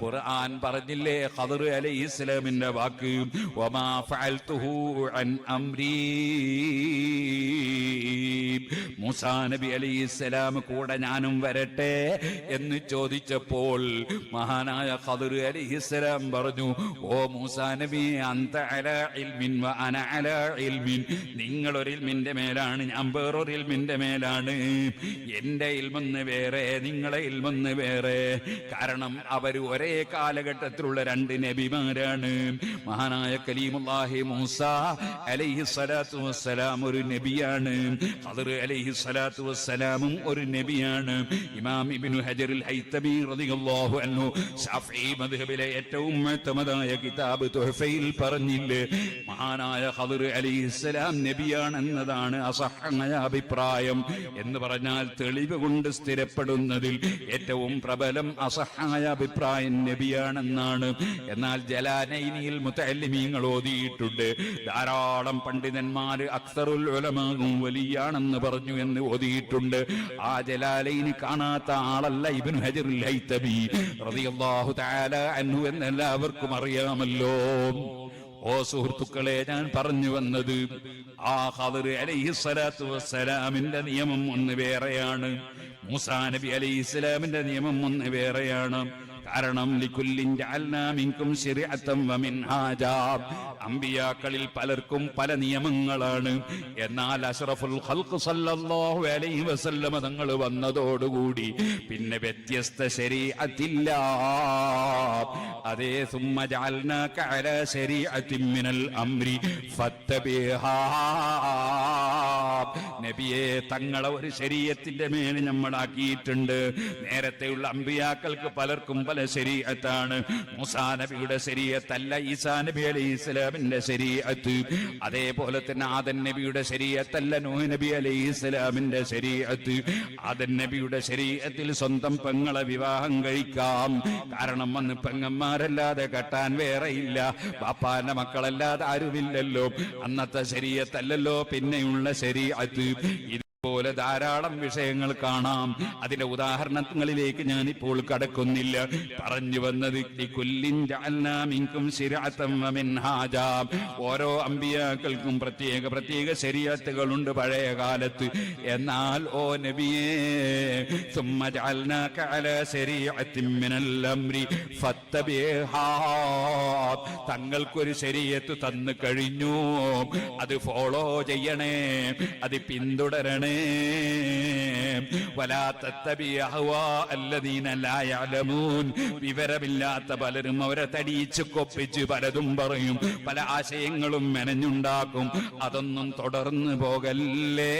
ഖുർആൻ പറഞ്ഞില്ലേ? ഖദർ അലൈഹി ഇസ്ലാമിന്റെ വാക്ക് വമാ ഫഅൽതുഹു അൻ അംരീ. മൂസാ നബി അലൈഹി ഇസ്ലാം കൂടെ ഞാനും വരട്ടെ എന്ന് ചോദിച്ചപ്പോൾ മഹാനായ ഖദർ അലൈഹി ഇസ്ലാം പറഞ്ഞു ഓ മൂസാ നബി അന്ത അലാ ഇൽമിൻ വ അന അലാ ഇൽമിൻ. നിങ്ങൾ ഒരു ഇൽമിന്റെ മേലാണ് ഞാൻ വേറൊരു ഇൽമിന്റെ മേലാണ്. എന്റെ ഇൽമെന്ന് വേറെ നിങ്ങളെ ഇൽമെന്ന് വേറെ. കാരണം അവർ ഒരേ കാലഘട്ടത്തിലുള്ള രണ്ട് നബിമാരാണ്. മഹാനായ കലീമുല്ലാഹി മൂസ അലൈഹി സ്വലാത്തു വസ്സലാം ഒരു നബിയാണ്. അതർ അലൈഹി സ്വലാത്തു വസ്സലാമും ഒരു നബിയാണ്. ഇമാം ഇബ്നു ഹജറുൽ ഹൈത്തബി റളിയല്ലാഹു അൻഹു ശാഫിഈ മദ്ഹബിലെ ഏറ്റവും മുഅ്തമദായ കിതാബ് തുഹഫയിൽ പറഞ്ഞില്ലേ മഹാനായ ഖദർ നബിയാണ് നബിയാണെന്നതാണ് അസഹമായ അഭിപ്രായം എന്ന് പറഞ്ഞാൽ തെളിവ് കൊണ്ട് സ്ഥിരപ്പെടുന്നതിൽ ഏറ്റവും പ്രബലം അസഹായ അഭിപ്രായം നബിയാണെന്നാണ്. എന്നാൽ ജലാനൈനിയിൽ മുത്തല്ലിമീങ്ങൾ ഓതിയിട്ടുണ്ട്. ധാരാളം പണ്ഡിതന്മാർ അക്സറുൽ ഉലമാകും വലിയാണെന്ന് പറഞ്ഞു എന്ന് ഓതിയിട്ടുണ്ട്. ആ ജലാലൈനി കാണാത്ത ആളല്ല ഇബിൻ ഹജറുൽ അന്നു എന്ന് എല്ലാവർക്കും അറിയാമല്ലോ. ഓ സുഹൃത്തുക്കളെ ഞാൻ പറഞ്ഞു വന്നത് ആ ഖദർ അലൈഹി സ്വലാത്തു വസ്സലാമിന്റെ നിയമം ഒന്ന് വേറെയാണ്. മൂസാ നബി അലൈഹി ഇസ്ലാമിന്റെ നിയമം ഒന്ന് വേറെയാണ്. കാരണം അമ്പിയാക്കളിൽ പലർക്കും പല നിയമങ്ങളാണ്. എന്നാൽ അഷറഫുൽ ഖൽഖ് സല്ലല്ലാഹു അലൈഹി വസല്ലമ തങ്ങൾ വന്നതോടുകൂടി പിന്നെ വ്യത്യസ്ത ശരീഅത്തില്ല. അതേ സുമ്മ അമ്രി മിനൽ അംരി നബിയെ തങ്ങളെ ഒരു ശരീരത്തിന്റെ മേൽ നമ്മളാക്കിയിട്ടുണ്ട്. നേരത്തെയുള്ള അമ്പിയാക്കൾക്ക് പലർക്കും പല ശരീരത്താണ് മുസാ നബിയുടെ ശരീരത്തല്ല ഈസാ നബി അലൈഹി ഇസ്ലാമിന്റെ ശരീരത്ത് അതേപോലെ തന്നെ ആദൻ നബിയുടെ ശരീരത്തല്ല നൂഹ് നബി അലൈഹി ഇസ്ലാമിന്റെ ശരീരത്ത് ആദൻ നബിയുടെ ശരീരത്തിൽ സ്വന്തം പെങ്ങളെ വിവാഹം കഴിക്കാം. കാരണം അന്ന് പെങ്ങന്മാരല്ലാതെ കെട്ടാൻ വേറെയില്ല. പാപ്പാന്റെ മക്കളല്ലാതെ ആരുമില്ലല്ലോ. അന്നത്തെ ശരീരത്തല്ലല്ലോ പിന്നെയുള്ള ശരീരത്ത് പോലെ ധാരാളം വിഷയങ്ങൾ കാണാം. അതിന്റെ ഉദാഹരണങ്ങളിലേക്ക് ഞാൻ ഇപ്പോൾ കടക്കുന്നില്ല. പറഞ്ഞു വന്നത് ഓരോ അമ്പിയാക്കൾക്കും പ്രത്യേക പ്രത്യേക ശരിയാത്തുകളുണ്ട് പഴയ കാലത്ത്. എന്നാൽ ഓ നബിയേ തങ്ങൾക്കൊരു ശരീരത്ത് തന്നു കഴിഞ്ഞു. അത് ഫോളോ ചെയ്യണേ അത് പിന്തുടരണേ. വിവരമില്ലാത്ത പലരും അവരെ തടിയിച്ച് കൊപ്പിച്ച് പലതും പറയും. പല ആശയങ്ങളും മെനഞ്ഞുണ്ടാക്കും. അതൊന്നും തുടർന്നു പോകല്ലേ?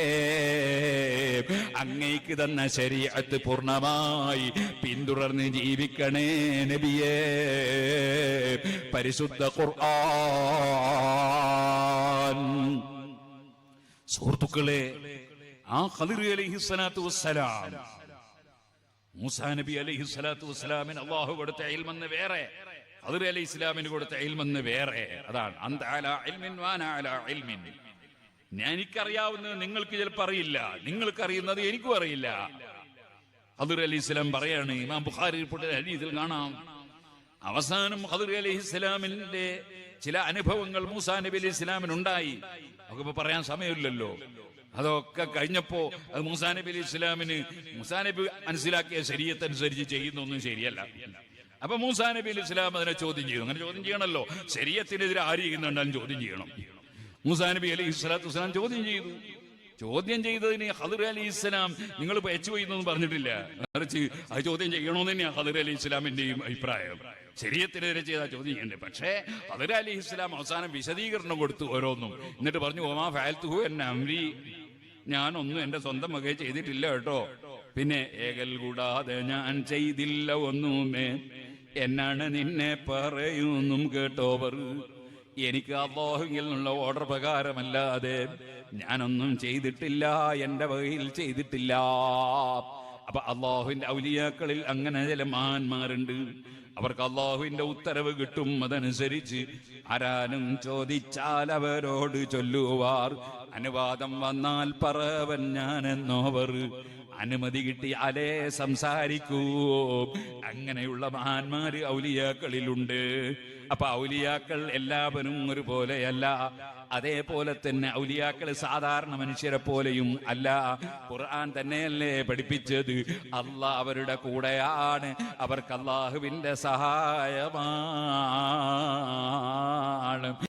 അങ്ങേക്ക് തന്ന ശരീരത്ത് പൂർണമായി പിന്തുടർന്ന് ജീവിക്കണേ നബിയേ. പരിശുദ്ധ ഖുർആൻ. സുഹൃത്തുക്കളെ ആ ഖദിർ അലൈഹി സ്വലാത്തു വസ്സലാം. മൂസാ നബി അലൈഹി സ്വലാത്തു വസ്സലാമിന് അള്ളാഹു കൊടുത്ത ഇൽമെന്ന് വേറെ ഖദിർ അലൈഹി ഇസ്ലാമിന് കൊടുത്ത ഇൽമെന്ന് വേറെ. അതാണ്. അലാ അലാ എനിക്കറിയാവുന്നത് നിങ്ങൾക്ക് ചിലപ്പോൾ അറിയില്ല. നിങ്ങൾക്ക് അറിയുന്നത് എനിക്കും അറിയില്ല. ഖദിർ അലൈഹി ഇസ്ലാം പറയാണ് ഇമാം ബുഖാരി ഹദീസിൽ കാണാം. അവസാനം ഖദിർ അലൈഹി ഇസ്ലാമിന്റെ ചില അനുഭവങ്ങൾ മൂസാ നബി അലൈഹി ഇസ്ലാമിനുണ്ടായി. നമുക്കിപ്പോ പറയാൻ സമയമില്ലല്ലോ. അതൊക്കെ കഴിഞ്ഞപ്പോ അത് മുസാ നബി അലി ഇസ്ലാമിന് മുസാ നബി മനസ്സിലാക്കിയ ശരീരത്തനുസരിച്ച് ചെയ്യുന്നൊന്നും ശരിയല്ല. അപ്പൊ മൂസാ നബി അലി ഇസ്ലാം അതിനെ ചോദ്യം ചെയ്തു. അങ്ങനെ ചോദ്യം ചെയ്യണമല്ലോ ശരീരത്തിനെതിരെ ആര് ചെയ്യുന്നുണ്ടാലും ചോദ്യം ചെയ്യണം. മൂസാ നബി അലൈഹി ഇസ്ലാത്തു വസ്സലാം ചോദ്യം ചെയ്തു. ചോദ്യം ചെയ്തതിന് ഹദർ അലി ഇസ്ലാം നിങ്ങൾ പേച്ചു പോയി എന്നൊന്നും പറഞ്ഞിട്ടില്ല. മറിച്ച് അത് ചോദ്യം ചെയ്യണമെന്ന് തന്നെയാണ് ഹദർ അലി ഇസ്ലാമിന്റെയും അഭിപ്രായം. ശരീരത്തിനെതിരെ ചെയ്ത ചോദ്യം ചെയ്യണ്ടേ. പക്ഷേ ഹദർ അലി ഇസ്ലാം അവസാനം വിശദീകരണം കൊടുത്തു ഓരോന്നും. എന്നിട്ട് പറഞ്ഞു ഓമാ ഫാൽത്തുഹു എന്നെ അമ്രി ഞാനൊന്നും എന്റെ സ്വന്തം വകയെ ചെയ്തിട്ടില്ല കേട്ടോ. പിന്നെ ഏകൽ കൂടാതെ ഞാൻ ചെയ്തില്ല ഒന്നുമേ. എന്നാണ് നിന്നെ പറയുന്നും കേട്ടോവർ. എനിക്ക് അള്ളാഹുവിൽ നിന്നുള്ള ഓർഡർ പ്രകാരമല്ലാതെ ഞാനൊന്നും ചെയ്തിട്ടില്ല എന്റെ വകയിൽ ചെയ്തിട്ടില്ല. അപ്പൊ അള്ളാഹുവിന്റെ ഔലിയാക്കളിൽ അങ്ങനെ ചില മഹാന്മാരുണ്ട്. അവർക്ക് അള്ളാഹുവിന്റെ ഉത്തരവ് കിട്ടും. അതനുസരിച്ച് ആരാനും ചോദിച്ചാൽ അവരോട് ചൊല്ലുവാർ. അനുവാദം വന്നാൽ പറവൻ ഞാനെന്നോവർ. അനുമതി കിട്ടിയാലേ സംസാരിക്കൂ. അങ്ങനെയുള്ള മഹാന്മാര് ഔലിയാക്കളിലുണ്ട്. അപ്പൊ ഔലിയാക്കൾ എല്ലാവരും ഒരുപോലെയല്ല. അതേപോലെ തന്നെ ഔലിയാക്കൾ സാധാരണ മനുഷ്യരെ പോലെയും അല്ല. ഖുർആൻ തന്നെയല്ലേ പഠിപ്പിച്ചത്? അള്ളാഹ് അവരുടെ കൂടെയാണ്. അവർക്ക് അള്ളാഹുവിന്റെ സഹായമാണ്.